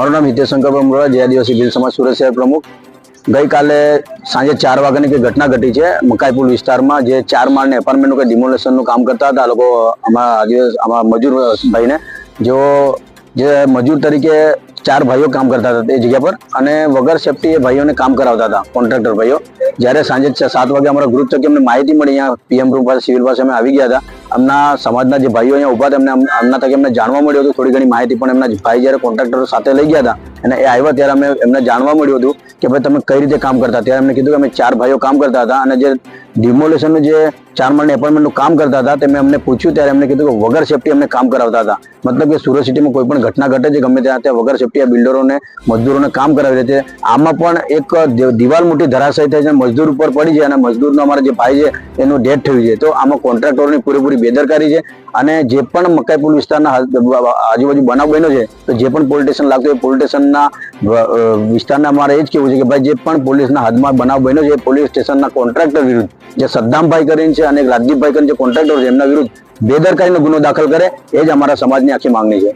મારું નામ હિતેશંકર શંકર બ્રહ્મરોડા, જય આદિવાસી ભીલ સમાજ સુરત શહેર પ્રમુખ. ગઈકાલે સાંજે ચાર વાગ્યાની કંઈ ઘટના ઘટી છે, મકાઈપુર વિસ્તારમાં જે ચાર માળને એપાર્ટમેન્ટનું કંઈ ડિમોલેશનનું કામ કરતા હતા, આ લોકો અમારા આદિવાસી, અમારા મજૂર ભાઈને, જેઓ જે મજૂર તરીકે ચાર ભાઈઓ કામ કરતા હતા તે જગ્યા પર, અને વગર સેફટી એ ભાઈઓને કામ કરાવતા હતા કોન્ટ્રાક્ટર ભાઈઓ. જ્યારે સાંજે સાત વાગે અમારા ગ્રુપ થકી અમને માહિતી મળી, અહીંયા પીએમ રૂમ પાસે સિવિલ પાસે અમે આવી ગયા હતા. અમના સમાજના જે ભાઈઓ અહીંયા ઊભા હતા, એમને અમ- અમના થકી અમને જાણવા મળ્યું હતું. થોડી ઘણી માહિતી પણ એમના ભાઈ જ્યારે કોન્ટ્રાક્ટરો સાથે લઈ ગયા હતા અને એ આવ્યા ત્યારે અમે એમને જાણવા મળ્યું હતું કે ભાઈ તમે કઈ રીતે કામ કરતા ત્યારે એમને કીધું કે અમે ચાર ભાઈઓ કામ કરતા હતા અને જે ડિમોલેશનનું જે ચાર માળની એપોઇન્ટમેન્ટનું કામ કરતા હતા તે મેં અમને પૂછ્યું ત્યારે એમને કીધું કે વગર સેફટી અમને કામ કરાવતા હતા. મતલબ કે સુરત સિટીમાં કોઈ પણ ઘટના ઘટે છે, ગમે ત્યાં ત્યાં વગર સેફટી આ બિલ્ડરોને મજદૂરોને કામ કરાવી દે છે. આમાં પણ એક દિવાલ મોટી ધરાશય થઈ છે, મજદૂર ઉપર પડી છે અને મજદૂરનો અમારા જે ભાઈ છે એનું ડેથ થયું છે. તો આમાં કોન્ટ્રાક્ટરોની પૂરેપૂરી બેદરકારી છે અને જે પણ મકાઈપુર વિસ્તારના આજુબાજુ બનાવ બન્યો છે, તો જે પણ પોલીસ સ્ટેશન લાગતું એ પોલીસ સ્ટેશનના વિસ્તારના, મારે એ જ કેવું છે કે ભાઈ જે પણ પોલીસના હાથમાં બનાવ બન્યો છે પોલીસ સ્ટેશનના કોન્ટ્રાક્ટર વિરુદ્ધ, જે સદ્દામભાઈ કરીને છે અને રાજદીપભાઈ કરીને જે કોન્ટ્રાક્ટર છે, એમના વિરુદ્ધ બેદરકારીનો ગુનો દાખલ કરે, એ જ અમારા સમાજની આખી માંગણી છે.